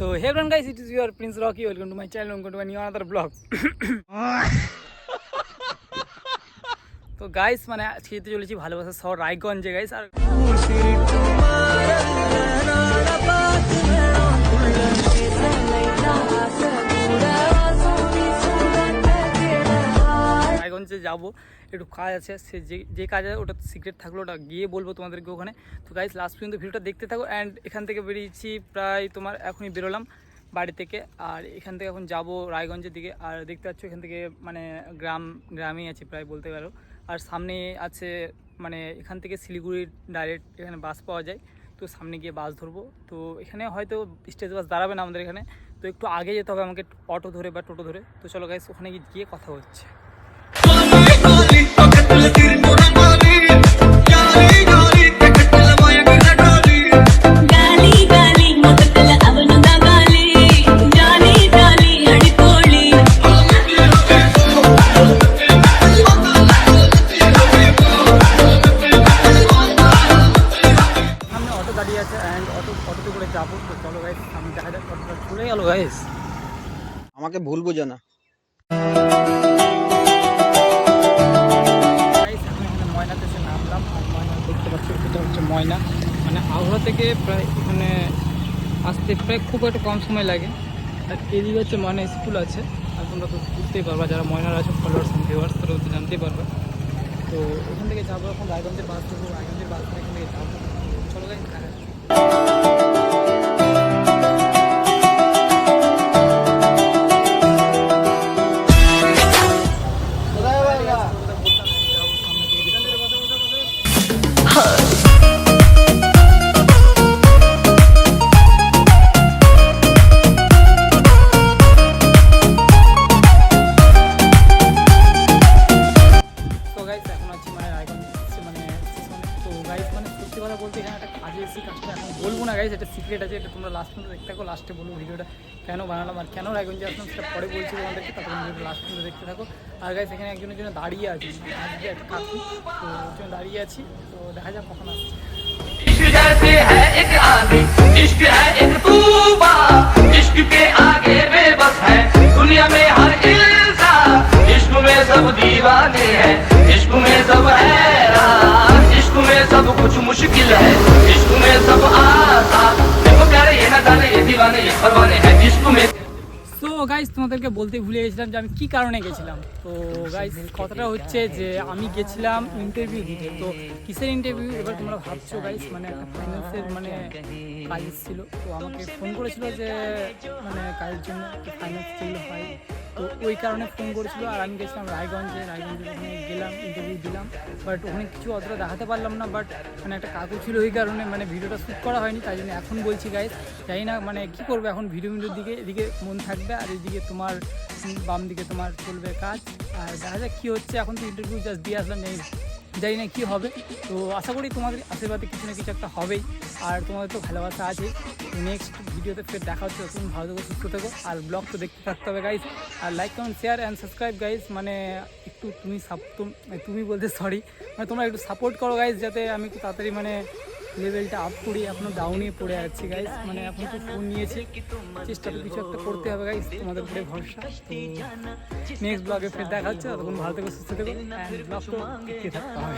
So hey everyone guys it is your Prince Rocky welcome to my channel welcome to my new another blog তো guys মানে আজকে যেতে চলেছি ভালোবাসা শহর রায়গঞ্জে গাইস আর যাব, একটু কাজ আছে, সে যে যে কাজ আছে ওটা সিক্রেট থাকল, ওটা গিয়ে বলব তোমাদেরকে ওখানে। তো গাইস লাস্ট পর্যন্ত ভিডিওটা দেখতে থাকো অ্যান্ড এখান থেকে বেরিয়েছি প্রায় তোমার এখনই বেরোলাম বাড়ি থেকে। আর এখান থেকে এখন যাব রায়গঞ্জের দিকে। আর দেখতে পাচ্ছ এখান থেকে মানে গ্রাম, গ্রামেই আছে প্রায় বলতে পারো। আর সামনে আছে মানে এখান থেকে শিলিগুড়ি ডাইরেক্ট এখানে বাস পাওয়া যায়। তো সামনে গিয়ে বাস ধরবো। তো এখানে হয়তো স্টেজ বাস দাঁড়াবে না আমাদের এখানে। তো একটু আগে যেতে হবে আমাকে অটো ধরে বা টোটো ধরে। তো চলো গাইস ওখানে গিয়ে কথা হচ্ছে। দাঁড়িয়ে আছে অ্যান্ড অটো অটোতে করে যাব তো চলো গাইস সামনে দেখা যাক অটোটা চলে গেল গাইস আমাকে ভুল বোঝো না। থেকে প্রায় এখানে আসতে প্রায় খুব একটা কম সময় লাগে। আর এদিকে হচ্ছে ময়না স্কুল আছে, আর তোমরা তো বুঝতেই পারবা, যারা ময়নার আছে ফলোয়ার্স ভিউয়ার্স তারা তো জানতেই পারবা। তো ওখান থেকে যাব এখন, রায়গঞ্জের বাস ধরবো, রায়গঞ্জের বাস এখান থেকে যাব। চলো গাইস বলতে এখানে একটা কাজে এসেছি কাজটা এখন বলবো না গাইস এটা সিক্রেট আছে এটা তোমরা লাস্ট পর্যন্ত দেখতে থাকো লাস্টে বলবো ভিডিওটা কেন বানালাম আর কেন রায়গঞ্জে আসলাম সেটা পরে বলছি তোমাদেরকে তারপর ভিডিওটা লাস্ট পর্যন্ত দেখতে থাকো আর গাইস এখানে একজনের জন্য দাঁড়িয়ে আছি আজকে একটা কাকু তো ওর জন্য দাঁড়িয়ে আছি তো দেখা যাক কখন আসছে इश्क जैसे है एक आदमी इश्क है एक तूफान इश्क के आगे बेबस है दुनिया में हर इंसान इश्क में सब दीवाने हैं তো গাইজ তোমাদেরকে বলতে ভুলে গেছিলাম যে আমি কি কারণে গেছিলাম। তো গাইজ কথাটা হচ্ছে যে আমি গেছিলাম ইন্টারভিউ দিতে। তো, কিসের ইন্টারভিউ এবার তোমরা ভাবছ গাইজ মানে একটা ফাইন্যান্সের মানে কাজ ছিল। তো আমাকে ফোন করেছিল যে মানে কাজের জন্য ফাইন্যান্স হয়। তো ওই কারণে ফোন করেছিল আর আমি গেছিলাম রায়গঞ্জে রায়গঞ্জে ওখানে গেলাম ইন্টারভিউ দিলাম। বাট ওখানে কিছু অতটা দেখাতে পারলাম না বাট মানে একটা কাকু ছিল ওই কারণে মানে ভিডিওটা শ্যুট করা হয়নি, তাই জন্য এখন বলছি গাইজ জানি না মানে কী করবে এখন ভিডিও ভিডিওর দিকে, এদিকে মন থাকবে আর এদিকে তোমার বাম দিকে তোমার চলবে কাজ। আর দেখা যাক কী হচ্ছে, এখন তো ইন্টারভিউ জাস্ট দিয়ে আসলাম জানি জানি না কী হবে। তো আশা করি তোমাদের আশীর্বাদে কিছু না কিছু একটা হবেই। আর তোমাদের তো ভালোবাসা আছে। নেক্সট ভিডিওতে ফের দেখা হচ্ছে। তুমি ভালো থেকো, সুস্থ থেকো। আর ব্লগ তো দেখতে থাকতে হবে guys R like comment share and subscribe guys মানে একটু তুমি সাপ তুমি বলতে সরি মানে তোমরা একটু সাপোর্ট করো গাইজ যাতে আমি একটু তাড়াতাড়ি মানে লেভেলটা আপ করি এখনও ডাউনে পড়ে আছি গাইস মানে এখন তো ফোন নিয়েছে। চেষ্টা তো কিছু একটা করতে হবে গাইস তোমাদের উপরে ভরসা। নেক্সট ব্লগে ফের দেখা হচ্ছে। ততক্ষণ ভালো থেকে, সুস্থ থেকো। ব্লগ তো থাকতে হবে।